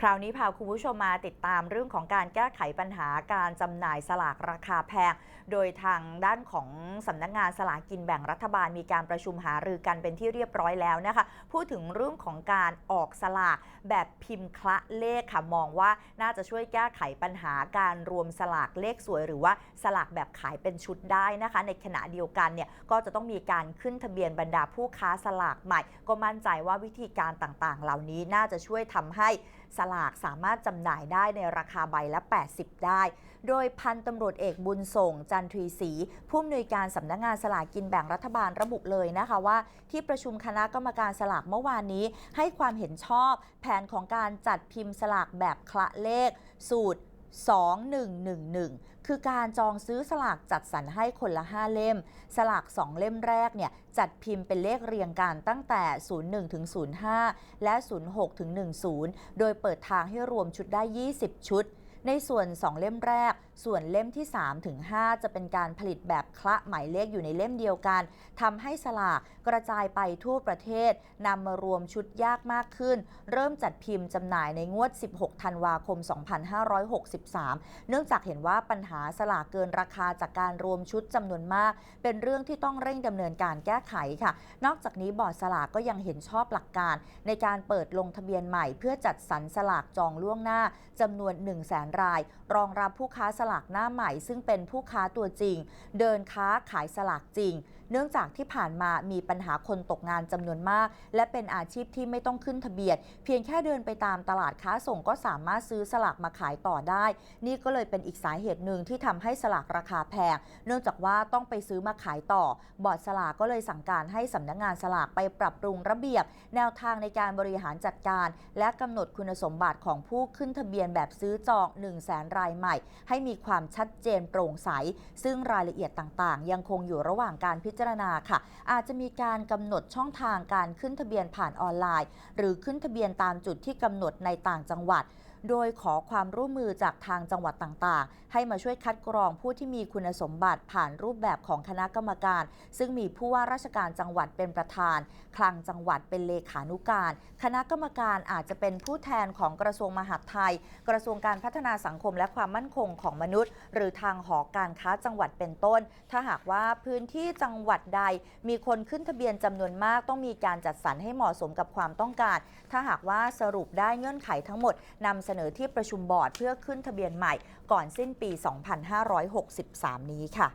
คราวนี้พาคุณผู้ชมมาติดตามเรื่องของการแก้ไขปัญหาการจำหน่ายสลากราคาแพง โดยทางด้านของสำนักงานสลากกินแบ่งรัฐบาลมีการประชุมหารือกันเป็นที่เรียบร้อยแล้วนะคะ พูดถึงเรื่องของการออกสลากแบบพิมพ์คละเลขค่ะมองว่าน่าจะช่วยแก้ไขปัญหาการรวมสลากเลขสวย หรือว่าสลากแบบขายเป็นชุดได้นะคะ ในขณะเดียวกันเนี่ยก็จะต้องมีการขึ้นทะเบียนบรรดาผู้ค้าสลากใหม่ ก็มั่นใจว่าวิธีการต่างๆ เหล่านี้น่าจะช่วยทำให้สลากสามารถจำหน่ายได้ในราคาใบละ 80 ได้ โดยพันตำรวจเอกบุญส่ง จันทรีศรีผู้อำนวยการสำนักงานสลากกินแบ่งรัฐบาลระบุเลยนะคะว่า ที่ประชุมคณะกรรมการสลากเมื่อวานนี้ ให้ความเห็นชอบ แผนของการจัดพิมพ์สลากแบบคละเลข สูตร 2111 คือการจองซื้อสลากจัดสรรให้คนละ 5 เล่ม สลาก 2 เล่มแรกเนี่ยจัดพิมพ์เป็นเลขเรียงกันตั้งแต่ 01ถึง05 และ 06ถึง10 โดยเปิดทางให้รวมชุดได้ 20 ชุด ในส่วน 2 เล่มแรก ส่วนเล่มที่ 3 ถึง 5 จะเป็นการผลิตแบบคละหมายเลขอยู่ในเล่มเดียวกันทำให้สลากกระจายไปทั่วประเทศนำมารวมชุดยากมากขึ้น เริ่มจัดพิมพ์จำหน่ายในงวด 16 ธันวาคม 2563 เนื่องจากเห็นว่าปัญหาสลากเกินราคาจากการรวมชุดจำนวนมาก เป็นเรื่องที่ต้องเร่งดำเนินการแก้ไขค่ะ นอกจากนี้บอร์ดสลากก็ยังเห็นชอบหลักการ ในการเปิดลงทะเบียนใหม่ เพื่อจัดสรรสลากจองล่วงหน้าจำนวน1 0 0 0 0แสนราย รองรับผู้ค้าสลากหน้าใหม่ ซึ่งเป็นผู้ค้าตัวจริง เดินค้าขายสลากจริง เนื่องจากที่ผ่านมามีปัญหาคนตกงานจำนวนมาก และเป็นอาชีพที่ไม่ต้องขึ้นทะเบียน เพียงแค่เดินไปตามตลาดค้าส่งก็สามารถซื้อสลากมาขายต่อได้ นี่ก็เลยเป็นอีกสาเหตุหนึ่งที่ทำให้สลากราคาแพง เนื่องจากว่าต้องไปซื้อมาขายต่อ บอร์ดสลากก็เลยสั่งการให้สำนักงานสลากไปปรับปรุงระเบียบ แนวทางในการบริหารจัดการ และกำหนดคุณสมบัติของผู้ขึ้นทะเบียนแบบซื้อจอง 1 0 0 0 0แสนรายใหม่ ให้มีความชัดเจนโปร่งใส ซึ่งรายละเอียดต่างๆ ยังคงอยู่ระหว่างการพิจารณาค่ะ อาจจะมีการกำหนดช่องทางการขึ้นทะเบียนผ่านออนไลน์ หรือขึ้นทะเบียนตามจุดที่กำหนดในต่างจังหวัดโดยขอความร่วมมือจากทางจังหวัดต่างๆ ให้มาช่วยคัดกรองผู้ที่มีคุณสมบัติผ่านรูปแบบของคณะกรรมการ ซึ่งมีผู้ว่าราชการจังหวัดเป็นประธาน คลังจังหวัดเป็นเลขานุการ คณะกรรมการอาจจะเป็นผู้แทนของกระทรวงมหาดไทย กระทรวงการพัฒนาสังคมและความมั่นคงของมนุษย์ หรือทางหอการค้าจังหวัดเป็นต้น ถ้าหากว่าพื้นที่จังหวัดใด มีคนขึ้นทะเบียนจำนวนมากต้องมีการจัดสรรให้เหมาะสมกับความต้องการ ถ้าหากว่าสรุปได้เงื่อนไขทั้งหมดนำเสนอที่ประชุมบอร์ดเพื่อขึ้นทะเบียนใหม่ก่อนสิ้นปี 2563 นี้ค่ะ